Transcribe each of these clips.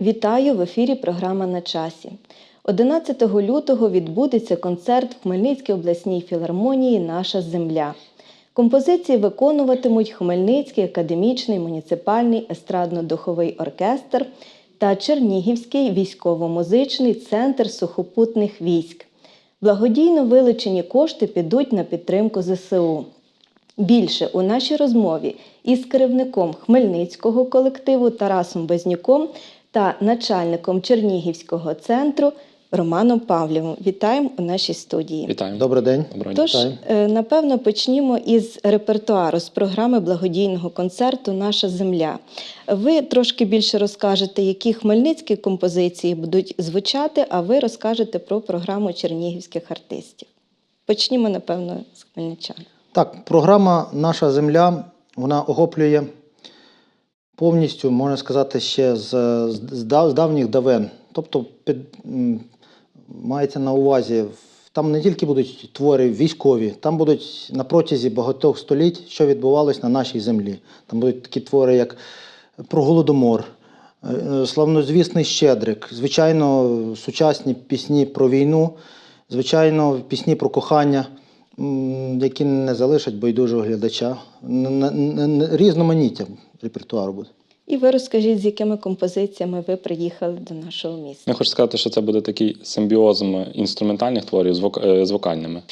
Вітаю в ефірі програма на часі. 11 лютого відбудеться концерт в Хмельницькій обласній філармонії Наша земля. Композиції виконуватимуть Хмельницький академічний муніципальний естрадно-духовий оркестр та Чернігівський військово-музичний центр сухопутних військ. Благодійно вилучені кошти підуть на підтримку ЗСУ. Більше у нашій розмові із керівником Хмельницького колективу Тарасом Безнюком та начальником Чернігівського центру Романом Павлєвим. Вітаємо у нашій студії. Вітаємо. Добрий день. Дня. Тож, Вітаю. е, напевно, почнімо із репертуару з програми благодійного концерту Наша земля. Ви трошки більше розкажете, які хмельницькі композиції будуть звучати, а ви розкажете про програму чернігівських артистів. Почнімо, напевно, з хмельничан. Так, програма Наша земля вона охоплює повністю, можна сказати, ще з, з, з давніх давен. Тобто, під, мається на увазі, там не тільки будуть твори військові, там будуть на протязі багатьох століть, що відбувалось на нашій землі. Там будуть такі твори, як про Голодомор, е, е, славнозвісний Щедрик, звичайно, сучасні пісні про війну, звичайно, пісні про кохання, які не залишать байдужого глядача. Різноманіття репертуару буде. І ви розкажіть, з якими композиціями ви приїхали до нашого міста. Я хочу сказати, що це буде такий симбіоз інструментальних творів з, вок... е, з вокальними.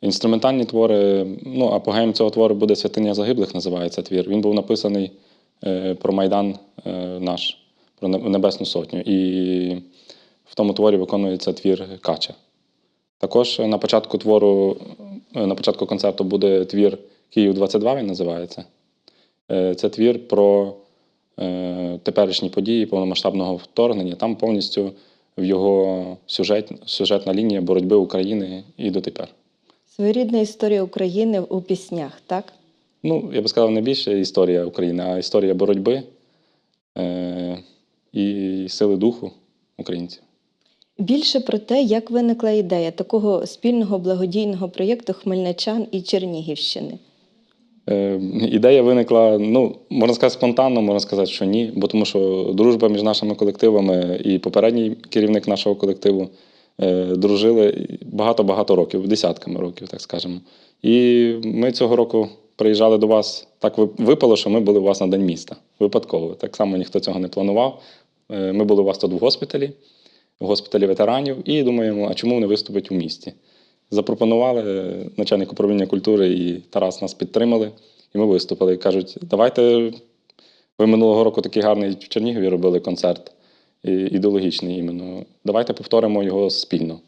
Інструментальні твори, ну, апогеєм цього твору буде Святиня загиблих, називається твір. Він був написаний е, про Майдан е, наш, про Небесну Сотню. І в тому творі виконується твір Кача. Також на початку твору, на початку концерту буде твір Київ 22, він називається. Е, Це твір про е, теперішні події повномасштабного вторгнення. Там повністю в його сюжет, сюжетна лінія боротьби України і дотепер. Своєрідна історія України у піснях, так? Ну, я би сказав, не більше історія України, а історія боротьби е, і сили духу українців. Більше про те, як виникла ідея такого спільного благодійного проєкту Хмельничан і Чернігівщини. Е, ідея виникла, ну, можна сказати, спонтанно, можна сказати, що ні, бо тому що дружба між нашими колективами і попередній керівник нашого колективу е, дружили багато-багато років, десятками років, так скажемо. І ми цього року приїжджали до вас. Так випало, що ми були у вас на День міста. Випадково. Так само ніхто цього не планував. Е, Ми були у вас тут в госпіталі, в госпіталі ветеранів, і думаємо, а чому не виступить у місті? Запропонували е, начальник управління культури і Тарас нас підтримали, і ми виступили. Кажуть, давайте ви минулого року такий гарний в Чернігові робили концерт ідеологічний іменно. Давайте повторимо його спільно.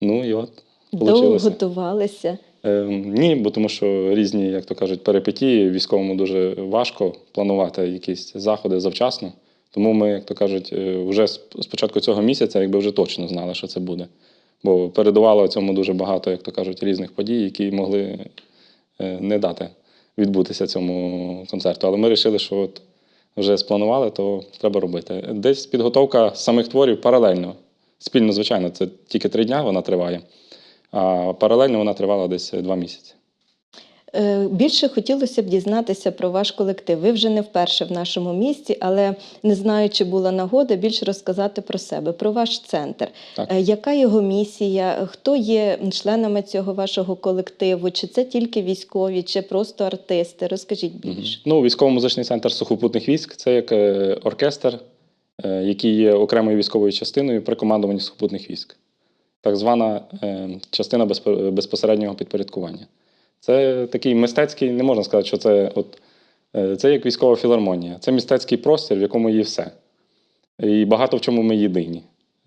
Ну і от Довго готувалися. Е, ні, бо тому що різні, як то кажуть, перипетії військовому дуже важко планувати якісь заходи завчасно. Тому ми, як то кажуть, е, вже з початку цього місяця, якби вже точно знали, що це буде. Бо передувало цьому дуже багато, як то кажуть, різних подій, які могли е, не дати відбутися цьому концерту. Але ми вирішили, що от вже спланували, то треба робити. Десь підготовка самих творів паралельно. Спільно, звичайно, це тільки три дня вона триває. А паралельно вона тривала десь два місяці. Е, Більше хотілося б дізнатися про ваш колектив. Ви вже не вперше в нашому місті, але не знаю, чи була нагода більше розказати про себе, про ваш центр. Так. Е, Яка його місія? Хто є членами цього вашого колективу? Чи це тільки військові, чи просто артисти? Розкажіть більше. Ну, військово-музичний центр сухопутних військ це як е, оркестр, який є окремою військовою частиною при командуванні сухопутних військ. Так звана частина безпо- безпосереднього підпорядкування. Це такий мистецький, не можна сказати, що це от, е, це як військова філармонія. Це мистецький простір, в якому є все. І багато в чому ми єдині.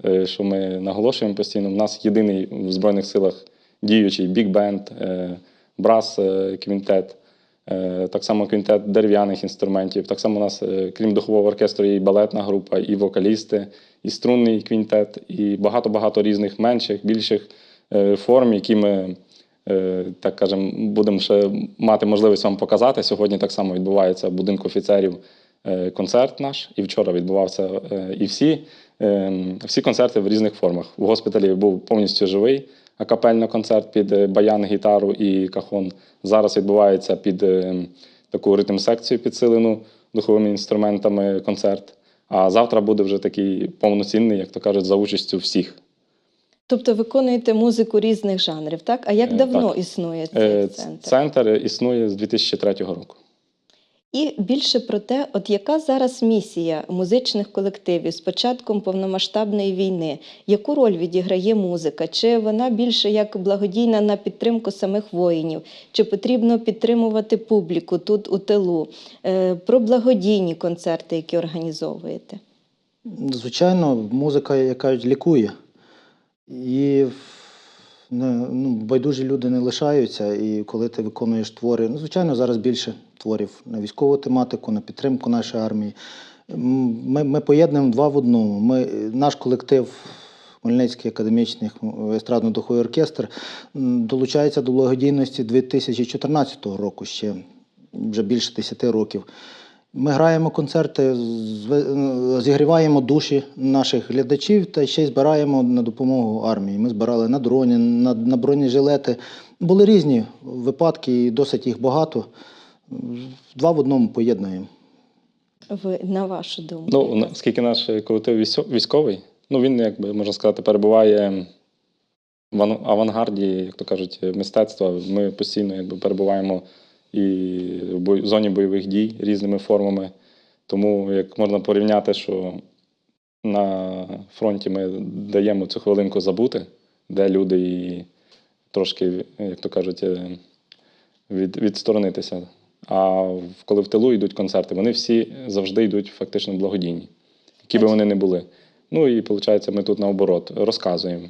Е, Що ми наголошуємо постійно. У нас єдиний в Збройних силах діючий бік-бенд, брас е, квінтет, так само квінтет дерев'яних інструментів. Так само у нас, крім духового оркестру, є і балетна група, і вокалісти, і струнний квінтет, і багато-багато різних менших, більших форм, які ми. Е, Так кажемо, будемо ще мати можливість вам показати. Сьогодні так само відбувається в будинку офіцерів е, концерт наш, і вчора відбувався. е, І всі, всі концерти в різних формах. В госпіталі був повністю живий акапельно концерт під баян, гітару і кахон. Зараз відбувається під таку ритм-секцію підсилену духовими інструментами концерт. А завтра буде вже такий повноцінний, як то кажуть, за участю всіх. Тобто виконуєте музику різних жанрів, так? А як Е, давно так. існує цей Е, центр? Центр існує з 2003 року. І більше про те, от яка зараз місія музичних колективів з початком повномасштабної війни, яку роль відіграє музика? Чи вона більше як благодійна на підтримку самих воїнів? Чи потрібно підтримувати публіку тут у тилу? Е, Про благодійні концерти, які організовуєте? Звичайно, музика, як кажуть, лікує. І ну, байдужі люди не лишаються. І коли ти виконуєш твори, ну, звичайно, зараз більше творів на військову тематику, на підтримку нашої армії. Ми, ми поєднуємо два в одному. Ми, наш колектив, Хмельницький академічний естрадно-духовий оркестр, долучається до благодійності 2014 року, ще вже більше 10 років. Ми граємо концерти, зігріваємо душі наших глядачів та ще й збираємо на допомогу армії. Ми збирали на дроні, на, на бронежилети. Були різні випадки, і досить їх багато. Два в одному поєднуємо. Ви на вашу думку? Ну, оскільки наш колектив військовий, ну він, якби можна сказати, перебуває в авангарді, як то кажуть, мистецтва. Ми постійно якби, перебуваємо і в зоні бойових дій різними формами. Тому як можна порівняти, що на фронті ми даємо цю хвилинку забути, де люди і трошки, як то кажуть, е, від, відсторонитися. А коли в тилу йдуть концерти, вони всі завжди йдуть фактично благодійні, які би вони не були. Ну і виходить, ми тут наоборот розказуємо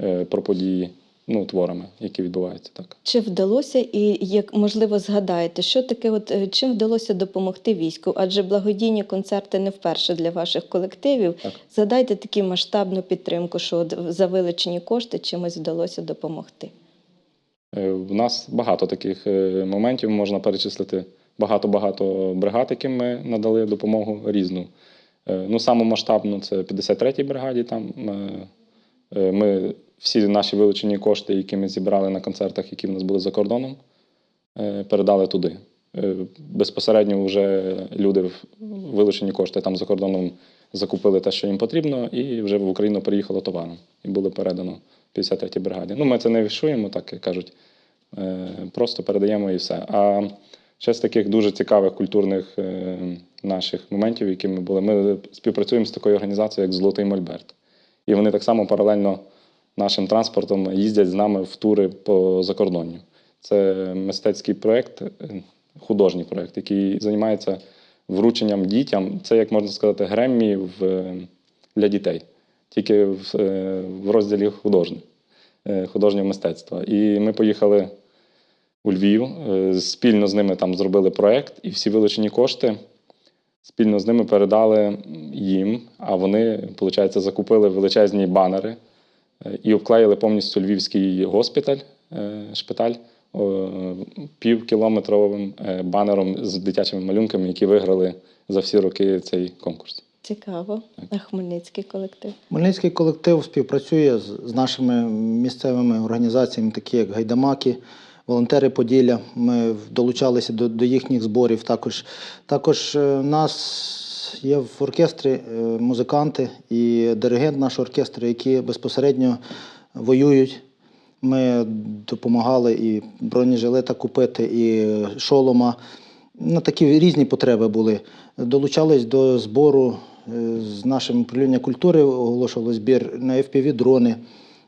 е, про події ну, творами, які відбуваються так. Чи вдалося і як можливо згадаєте, що таке, от е, чим вдалося допомогти війську? Адже благодійні концерти не вперше для ваших колективів. Так. Згадайте таку масштабну підтримку, що от за вилучені кошти чимось вдалося допомогти. Е, В нас багато таких е, моментів можна перечислити багато-багато бригад, яким ми надали допомогу різну. Е, Ну, саму масштабну це 53-й бригаді. Там е, е, ми всі наші вилучені кошти, які ми зібрали на концертах, які в нас були за кордоном, е, передали туди. Е, Безпосередньо вже люди вилучені кошти там за кордоном закупили те, що їм потрібно, і вже в Україну приїхало товаром і було передано 53-й бригаді. Ну, ми це не вішуємо, так як кажуть, е, просто передаємо і все. А ще з таких дуже цікавих культурних наших моментів, які ми були, ми співпрацюємо з такою організацією, як Золотий Мольберт. І вони так само паралельно нашим транспортом їздять з нами в тури по закордонню. Це мистецький проєкт, е, художній проєкт, який займається врученням дітям. Це, як можна сказати, Греммі е, для дітей, тільки в, е, розділі художнє, художнього мистецтва. І ми поїхали у Львів, спільно з ними там зробили проєкт, і всі вилучені кошти спільно з ними передали їм, а вони, виходить, закупили величезні банери і обклеїли повністю львівський госпіталь, е, шпиталь півкілометровим е, банером з дитячими малюнками, які виграли за всі роки цей конкурс. Цікаво. А Хмельницький колектив. Хмельницький колектив співпрацює з, з нашими місцевими організаціями, такі як Гайдамаки, волонтери Поділля. Ми долучалися до, до їхніх зборів. Також, також е, у є в оркестрі е, музиканти і диригент нашого оркестру, які безпосередньо воюють. Ми допомагали і бронежилета купити, і шолома. На такі різні потреби були. Долучались до збору е, з нашим управління культури, оголошували збір на FPV-дрони.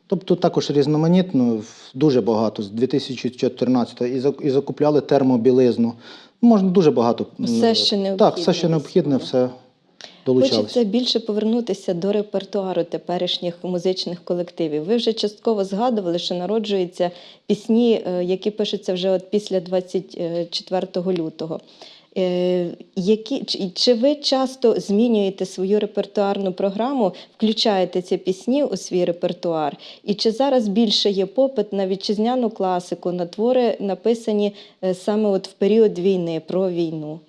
Тобто також різноманітно, дуже багато з 2014 і зак- і закупляли термобілизну. Можна дуже багато. Все, що необхідне. Так, все, що необхідне, все долучалося. Хочеться більше повернутися до репертуару теперішніх музичних колективів. Ви вже частково згадували, що народжуються пісні, е, які пишуться вже от після 24 лютого. Е, Які, чи, чи ви часто змінюєте свою репертуарну програму, включаєте ці пісні у свій репертуар? І чи зараз більше є попит на вітчизняну класику, на твори, написані е, саме от в період війни, про війну?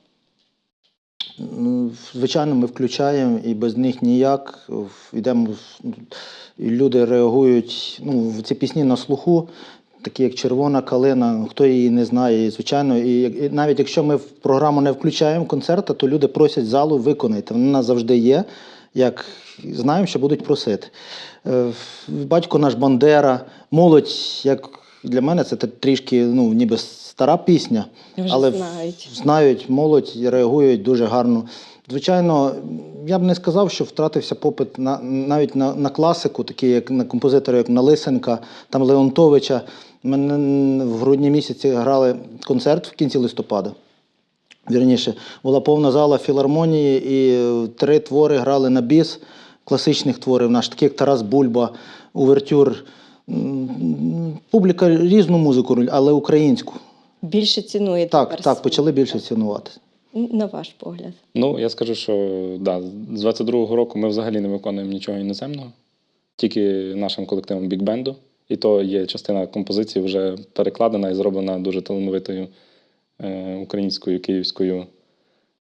Ну, Звичайно, ми включаємо і без них ніяк. Йдемо, в- і люди реагують ну, ці пісні на слуху. Такі як червона калина, хто її не знає, і, звичайно, і, і навіть якщо ми в програму не включаємо концерти, то люди просять залу виконайте. Вона завжди є. Як знаємо, що будуть просити. Е, Батько наш Бандера, молодь, як для мене, це трішки ну, ніби стара пісня, Вже але знають. знають, молодь і реагують дуже гарно. Звичайно, я б не сказав, що втратився попит на навіть на, на класику, такі як на композитори, як на Лисенка, там Леонтовича. Ми в грудні місяці грали концерт в кінці листопада. Вірніше, була повна зала філармонії, і три твори грали на біс класичних творів, наш такі як Тарас Бульба, Увертюр. Публіка різну музику, але українську. Більше цінує Так, так, почали більше цінувати. На ваш погляд. Ну, я скажу, що да, з 22-го року ми взагалі не виконуємо нічого іноземного, тільки нашим колективом бікбенду. І то є частина композиції вже перекладена і зроблена дуже талановитою е, українською київською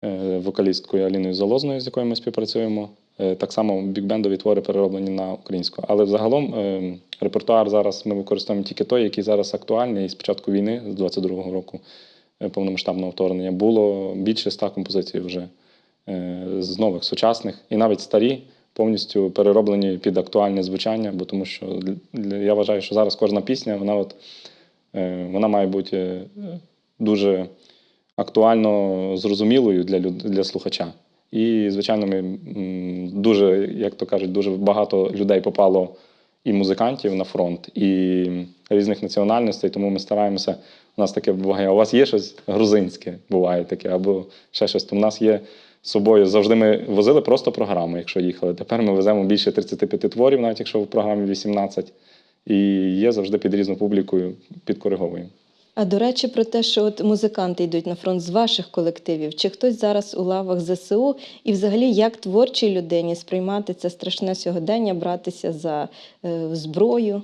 е, вокалісткою Аліною Залозною, з якою ми співпрацюємо. Е, так само бікбендові твори перероблені на українську. Але взагалом репертуар зараз ми використовуємо тільки той, який зараз актуальний. З початку війни, з 22-го року повномасштабного вторгнення, було більше ста композицій вже е, з нових сучасних, і навіть старі повністю перероблені під актуальне звучання, бо тому що я вважаю, що зараз кожна пісня, вона от е, вона має бути е, дуже актуально зрозумілою для для слухача. І, звичайно, ми дуже, як то кажуть, дуже багато людей попало і музикантів на фронт, і різних національностей, тому ми стараємося. У нас таке буває, а у вас є щось грузинське, буває таке, або ще щось. То в нас є з собою. Завжди ми возили просто програми, якщо їхали. Тепер ми веземо більше 35 творів, навіть якщо в програмі 18. І є завжди під різну публіку підкориговуємо. А до речі, про те, що от музиканти йдуть на фронт з ваших колективів, чи хтось зараз у лавах ЗСУ, і взагалі як творчій людині сприймати це страшне сьогодення, братися за е, зброю?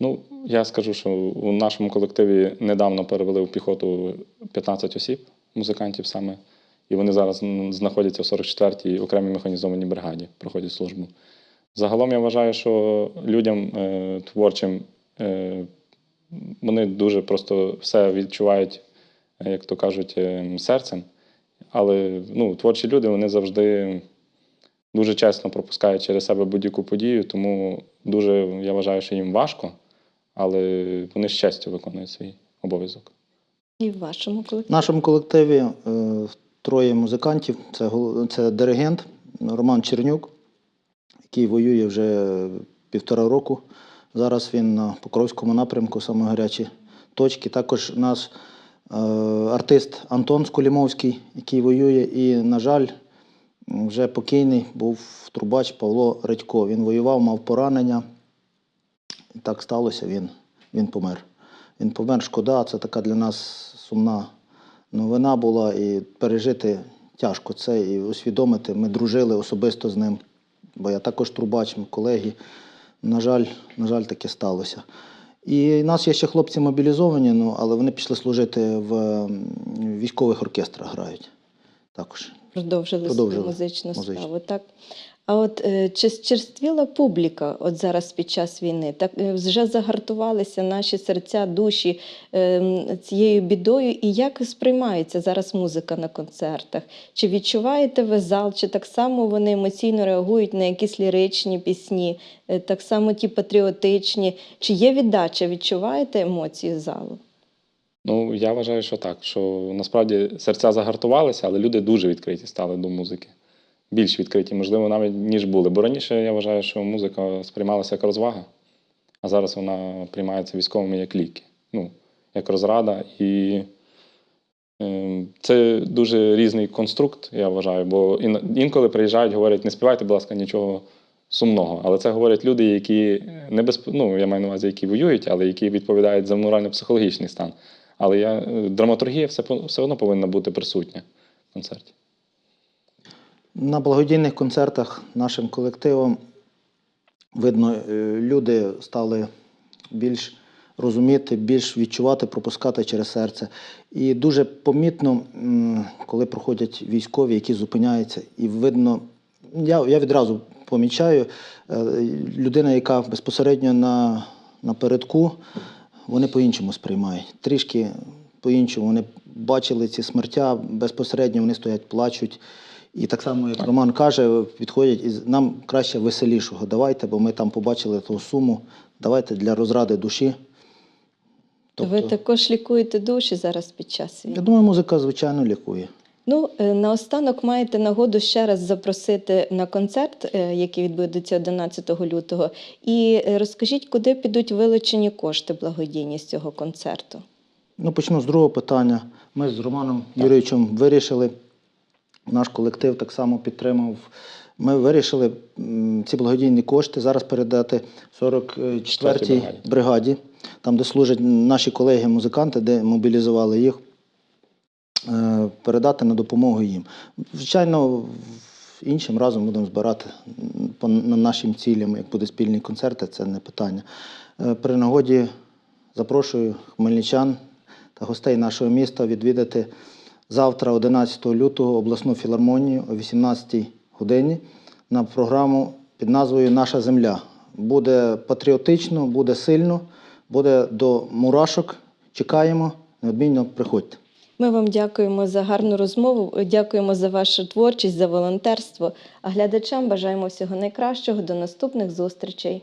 Ну, я скажу, що у нашому колективі недавно перевели в піхоту 15 осіб, музикантів саме, і вони зараз знаходяться в 44-й окремій механізованій бригаді, проходять службу. Загалом я вважаю, що людям е, творчим е, вони дуже просто все відчувають, е, як то кажуть, серцем. Але ну, творчі люди вони завжди дуже чесно пропускають через себе будь-яку подію, тому дуже я вважаю, що їм важко, але вони з честю виконують свій обов'язок. І в вашому В нашому колективі е, троє музикантів. Це, це диригент Роман Чернюк, який воює вже півтора року. Зараз він на Покровському напрямку, саме гарячі точки. Також наш е, артист Антон Скулімовський, який воює, і, на жаль, вже покійний був трубач Павло Редько. Він воював, мав поранення. І так сталося, він, він помер. Він помер, шкода, це така для нас сумна новина була, і пережити тяжко це і усвідомити. Ми дружили особисто з ним, бо я також трубач, ми колеги. На жаль, на жаль, таке сталося. І в нас є ще хлопці мобілізовані, ну, але вони пішли служити в військових оркестрах грають. Також. Продовжили, Продовжили музичну музичну. справу. Так? А от е, чи черствіла публіка от зараз під час війни? Так е, вже загартувалися наші серця, душі е, цією бідою. І як сприймається зараз музика на концертах? Чи відчуваєте ви зал, чи так само вони емоційно реагують на якісь ліричні пісні, е, так само ті патріотичні? Чи є віддача? Відчуваєте емоції залу? Ну, я вважаю, що так. Що насправді серця загартувалися, але люди дуже відкриті стали до музики. Більш відкриті, можливо, навіть ніж були. Бо раніше я вважаю, що музика сприймалася як розвага, а зараз вона приймається військовими як ліки, ну, як розрада. І е, це дуже різний конструкт, я вважаю. Бо інколи приїжджають, говорять, не співайте, будь ласка, нічого сумного. Але це говорять люди, які не без, ну, я маю на увазі, які воюють, але які відповідають за морально-психологічний стан. Але я, е, драматургія все, все одно повинна бути присутня в концерті. На благодійних концертах нашим колективом видно, е, люди стали більш розуміти, більш відчувати, пропускати через серце. І дуже помітно, коли проходять військові, які зупиняються, і видно, я, я відразу помічаю, е, людина, яка безпосередньо на, передку, вони по-іншому сприймають. Трішки по-іншому. Вони бачили ці смертя, безпосередньо вони стоять, плачуть. І так само, як Роман каже, підходять і нам краще веселішого. Давайте, бо ми там побачили ту суму. Давайте для розради душі. Ви також лікуєте душі зараз під час я думаю, музика, звичайно, лікує. Ну, е, наостанок маєте нагоду ще раз запросити на концерт, е, який відбудеться 11 лютого. І е, розкажіть, куди підуть вилучені кошти благодійні з цього концерту. Ну, почну з другого питання. Ми з Романом Юрійовичем вирішили, наш колектив так само підтримав. Ми вирішили ці благодійні кошти зараз передати 44-й бригаді. там, де служать наші колеги-музиканти, де мобілізували їх, е, передати на допомогу їм. Звичайно, іншим разом будемо збирати по на нашим цілям, як буде спільний концерт, це не питання. Е, При нагоді запрошую хмельничан та гостей нашого міста відвідати завтра, 11 лютого, обласну філармонію о 18 годині на програму під назвою Наша земля. Буде патріотично, буде сильно, буде до мурашок. Чекаємо, неодмінно приходьте. Ми вам дякуємо за гарну розмову, дякуємо за вашу творчість, за волонтерство. А глядачам бажаємо всього найкращого. До наступних зустрічей.